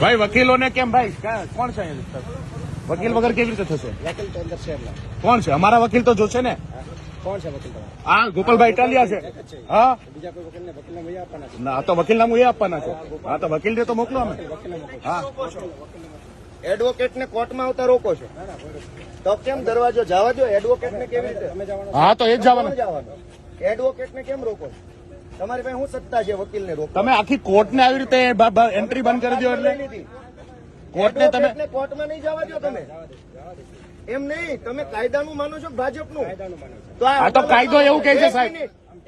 ભાઈ વકીલોને કેમ ભાઈ? કોણ છે વકીલ વગર કેવી રીતે થશે? વકીલ તો અંદર છે કોણ છે? અમારા વકીલ તો જોશે ને? કોણ છે વકીલ હા ગોપાલભાઈ ઇટાલિયા છે. હા? બીજા કોઈ વકીલને વકીલને વહી આપવાના છે? ના આ તો વકીલ નામ એ આપવાના છે. હા તો વકીલ તો મોકલો અમે. હા એડવોકેટ ને કોર્ટમાં આવતા રોકો છો? તો કેમ દરવાજો જવા દો એડવોકેટ ને કેવી રીતે? હા તો એ જ જવાનું. જવાનું? એડવોકેટ ને કેમ રોકો છો? તમારી પાસે શું સત્તા છે વકીલ ને રોકો તમે આખી કોર્ટને આવી રીતે એન્ટ્રી બંધ કરી દો એટલે? કોર્ટને તમે એડવોકેટને કોર્ટમાં નહીં જવા દો તમે. એમ નહીં તમે કાયદાનું માનો છો કે ભાજપનું? તો આ તો કાયદો એવું કહે છે, સાહેબ.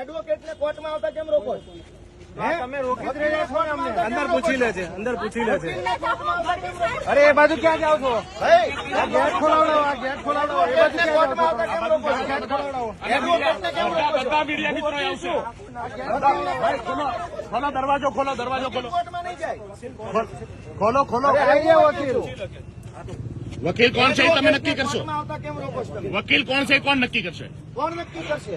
એડવોકેટ ને કોર્ટમાં આવતા કેમ રોકો છો? અંદર પૂછી લે છે અંદર પૂછી લે છે? અરે એ બાજુ ક્યાં જાવ છો? ગેટ ખોલાવડો આ ગેટ ખોલાવડો એ બાજુ ખોલો ખોલો દરવાજો ખોલો દરવાજો ખોલો. ખોલો ખોલો આઈ ગયા વકીલ. વકીલ કોણ છે તમે નક્કી કરશો? કોર્ટમાં આવતા કેમ રોકો છો તમે? વકીલ કોણ છે કોણ નક્કી કરશે? કોણ નક્કી કરશે?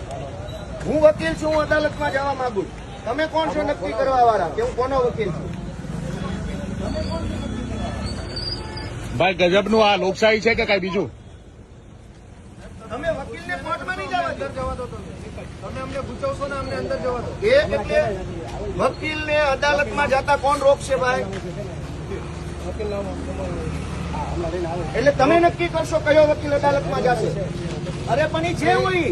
હું વકીલ છું હું અદાલતમાં જવા માંગુ છું. તમે કોણ છો નક્કી કરવા વાળા? કે હું કોનો વકીલ છું? ભાઈ ગજબનું આ લોકશાહી છે કે કઈ બીજું? તમે વકીલને કોર્ટમાં નહીં જવા અંદર જવા દો તમે. તમે અમને પૂછવશો ને અમને અંદર જવા દો. એ એટલે વકીલને અદાલતમાં જતા કોણ રોકશે ભાઈ? એટલે તમે નક્કી કરશો કયો વકીલ અદાલતમાં જશે? અરે પણ એ જે હોય.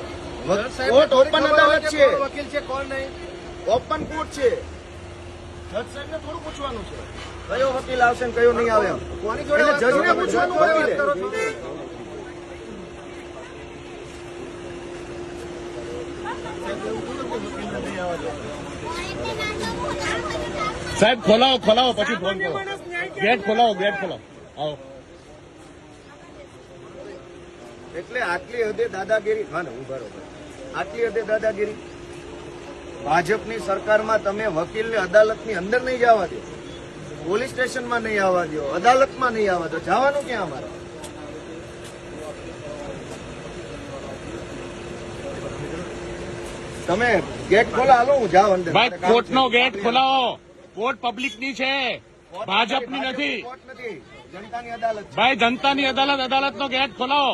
કોર્ટ ઓપન અદાલત છે. વકીલ છે કોણ નહીં? ઓપન કોર્ટ છે. જજ સાહેબ ને થોડું પૂછવાનું છે. કયો વકીલ આવશે ને કયો નહીં આવે. કોની જોડે જજને પૂછવાનું વકીલે. સાહેબ ખોલાવો ખોલાવો પછી ફોન કરો. ગેટ ખોલાવો ગેટ ખોલાવો. આવો. એટલે આટલી હદે દાદાગીરી હા ને હું બરોબર. આટલી હદે દાદાગીરી? ભાજપની સરકારમાં તમે વકીલને અદાલતની અંદર નહીં જવા દો. પોલીસ સ્ટેશનમાં નહીં આવવા દો. અદાલતમાં નહીં આવવા દો. જવાનું ક્યાં અમારે? તમે ગેટ ખોલા હાલો હું જાઉં અંદર. ભાઈ કોર્ટનો ગેટ ખોલાવો. કોર્ટ પબ્લિકની છે. ભાજપની નથી જનતાની અદાલત ભાઈ જનતાની અદાલત અદાલતનો ગેટ ખોલાવો.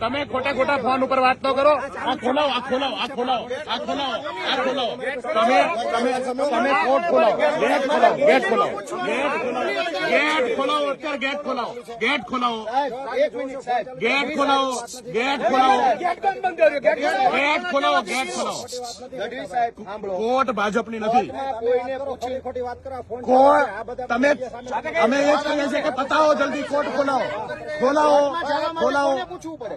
તમે ખોટા ખોટા ફોન ઉપર વાત ન કરો. આ ખોલાવો આ ખોલાવો આ ખોલાવો આ ખોલાવો આ ખોલાવો. તમે તમે તમે કોર્ટ ખોલાવો, ગેટ ખોલાવો ગેટ ખોલાવો. ગેટ ખોલાવો ગેટ ખોલાવો અત્યારે ગેટ ખોલાવો ગેટ ખોલાવો. સાહેબ એક મિનિટ સાહેબ ગેટ ખોલાવો ગેટ ખોલાવો. ગેટ ખોલાવો ગેટ ખોલાવો. ગઢવી સાહેબ સાંભળો કોર્ટ ભાજપની નથી. કોર્ટમાં કોઈને પૂછી ખોટી વાત કરો ફોન કોર્ટ તમે, અમે એ જ કહીએ છીએ કે બતાવો જલ્દી કોર્ટ ખોલાવો. ખોલાવો ખોલાવો. કોને પૂછવું પડે